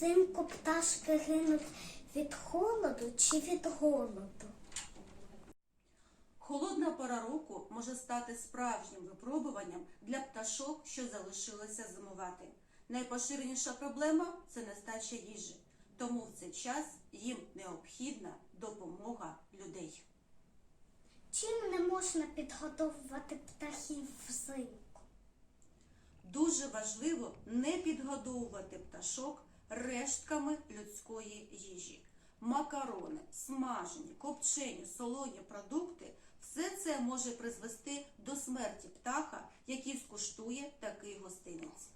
пташки гинуть від холоду чи від голоду? Холодна пора року може стати справжнім випробуванням для пташок, що залишилися зимувати. Найпоширеніша проблема це нестача їжі, тому в цей час їм необхідна допомога людей. Чим не можна підгодовувати птахів взимку? Дуже важливо не підгодовувати пташок рештками людської їжі. Макарони, смажені, копчені, солоні продукти все це може призвести до смерті птаха, який скуштує такий гостинець.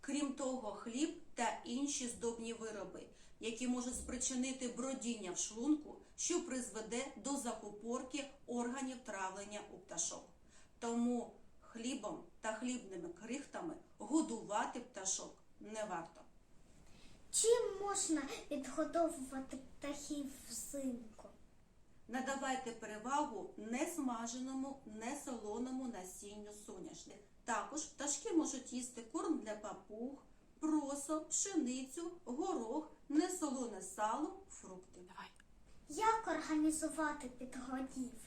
Крім того, хліб та інші здобні вироби, які можуть спричинити бродіння в шлунку, що призведе до закупорки органів травлення у пташок. Тому хлібом та хлібними крихтами годувати пташок не варто. Чим можна відгодовувати птахів взимку? Надавайте перевагу не смаженому, не солоному насінню соняшник. Також пташки можуть їсти корм для папуг, просо, пшеницю, горох, несолоне сало, фрукти. Як організувати підгодівлю?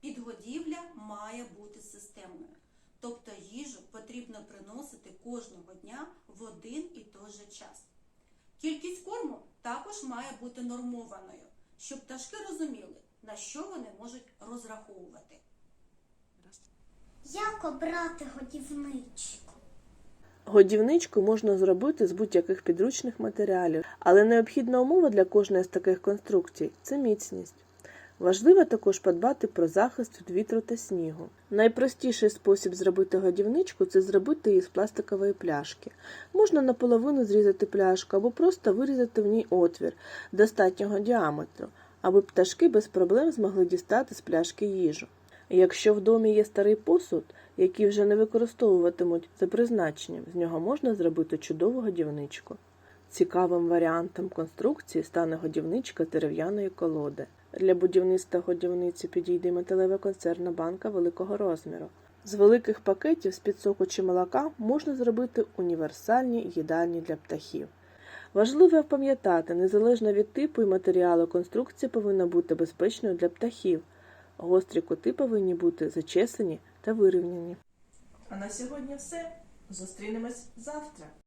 Підгодівля має бути системною. Тобто їжу потрібно приносити кожного дня в один і той же час. Кількість корму також має бути нормованою, щоб пташки розуміли, на що вони можуть розраховувати. Як обрати годівничку? Годівничку можна зробити з будь-яких підручних матеріалів, але необхідна умова для кожної з таких конструкцій це міцність. Важливо також подбати про захист від вітру та снігу. Найпростіший спосіб зробити годівничку це зробити її з пластикової пляшки. Можна наполовину зрізати пляшку або просто вирізати в ній отвір достатнього діаметру, аби пташки без проблем змогли дістати з пляшки їжу. Якщо в домі є старий посуд, який вже не використовуватимуть за призначенням, з нього можна зробити чудову годівничку. Цікавим варіантом конструкції стане годівничка дерев'яної колоди. Для будівництва годівниці підійде металева консервна банка великого розміру. З великих пакетів з-під соку чи молока можна зробити універсальні їдальні для птахів. Важливо пам'ятати, незалежно від типу і матеріалу, конструкція повинна бути безпечною для птахів. Гострі кути повинні бути зачесані та вирівняні. А на сьогодні все. Зустрінемось завтра.